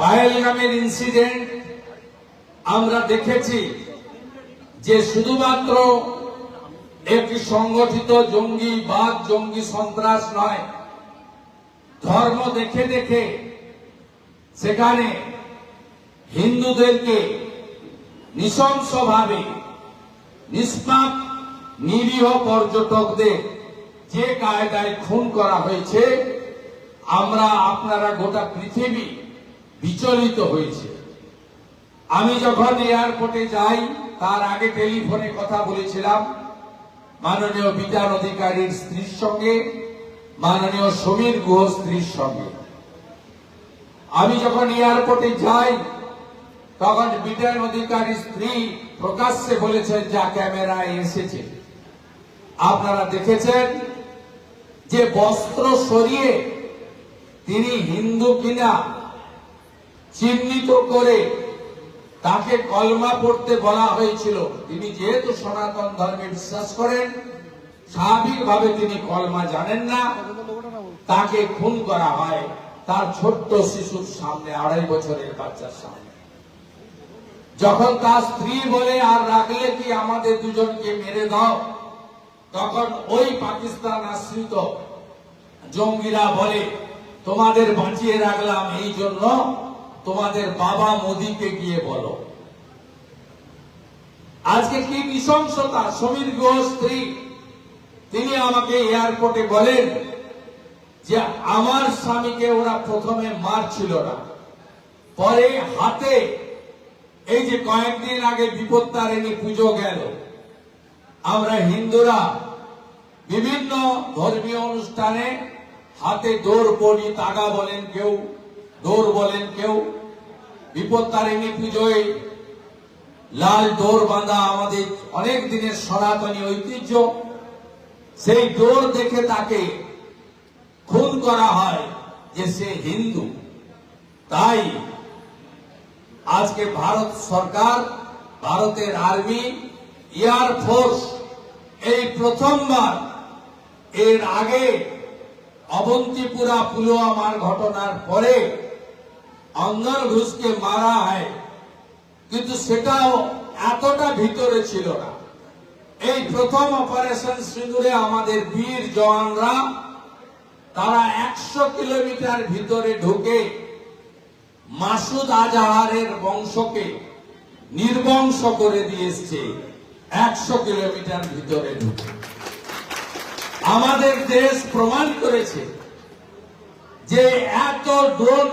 পাহেলগামের incident আমরা দেখেছি যে শুধুমাত্র একটি সংগঠিত জঙ্গিবাদ জঙ্গি সন্ত্রাস নয়। ধর্ম দেখে দেখে সেখানে হিন্দুদেরকে নৃশংসভাবে নিষ্পাপ, নিরীহ পর্যটকদের যে কায়দায় খুন করা হয়েছে, আমরা আপনারা গোটা পৃথিবী বিচলিত হয়েছে। আমি যখন এয়ারপোর্টে যাই, তার আগে টেলিফোনে কথা বলেছিলাম। মাননীয় বিধান অধিকারীর স্ত্রীর সঙ্গে, মাননীয় সমীর গুহ স্ত্রীর সঙ্গে। আমি যখন এয়ারপোর্টে যাই, তখন বিধান অধিকারী স্ত্রী প্রকাশ্যে বলেছেন, যা ক্যামেরায় এসেছে। আপনারা দেখেছেন যে বস্ত্র সরিয়ে তিনি হিন্দু কিনা চিহ্নিত করে তাকে কলমা পড়তে বলা হয়েছিল। তিনি যেহেতু সনাতন ধর্মে বিশ্বাস করেন, স্বাভাবিকভাবে তিনি কলমা জানেন না। তাকে খুন করা হয় তার ছোট্ট শিশুর সামনে আড়াই বছরের বাচ্চার সামনে। যখন তার স্ত্রী বলে, আর রাখলে কি আমাদের দুজনকে মেরে দাও? তখন ওই পাকিস্তান আশ্রিত জঙ্গিরা বলে, তোমাদের বাঁচিয়ে রাখলাম এই জন্য তোমাদের বাবা মোদিকে গিয়ে বলো। আজকে কি নৃশংসতা? সমীর গুহ স্ত্রী, তিনি আমাকে এয়ারপোর্টে বলেন যে আমার স্বামীকে ওরা প্রথমে মারছিল না। পরে হাতে এই যে কয়েকদিন আগে বিপত্তারিণী পুজো গেল, আমরা হিন্দুরা বিভিন্ন ধর্মীয় অনুষ্ঠানে হাতে দৌড় পড়ি তাগা বলেন কেউ। দৌড় বলেন কেউ। বিপত্তারিণী পুজোয় লাল দৌড় বাঁধা আমাদের অনেক দিনের সনাতনী ঐতিহ্য। সেই দৌড় দেখে তাকে খুন করা হয় যে সে হিন্দু। তাই আজকে ভারত সরকার, ভারতের আর্মি, এয়ার ফোর্স এই প্রথমবার এর আগে অবন্তিপুরা পুলওয়ামার ঘটনার পরে অন্দর ঘুষকে মারা হয়। কিন্তু সেটাও এতটা ভিতরে ছিল না। এই প্রথম অপারেশন সিঁদুরে আমাদের বীর জওয়ানরা, তারা একশো কিলোমিটার ভিতরে ঢুকে মাসুদ আজাহারের বংশকে নির্বংশ করে দিয়ে দিয়েছে একশো কিলোমিটার ভিতরে ঢুকে। আমাদের দেশ প্রমাণ করেছে যে এত ড্রোন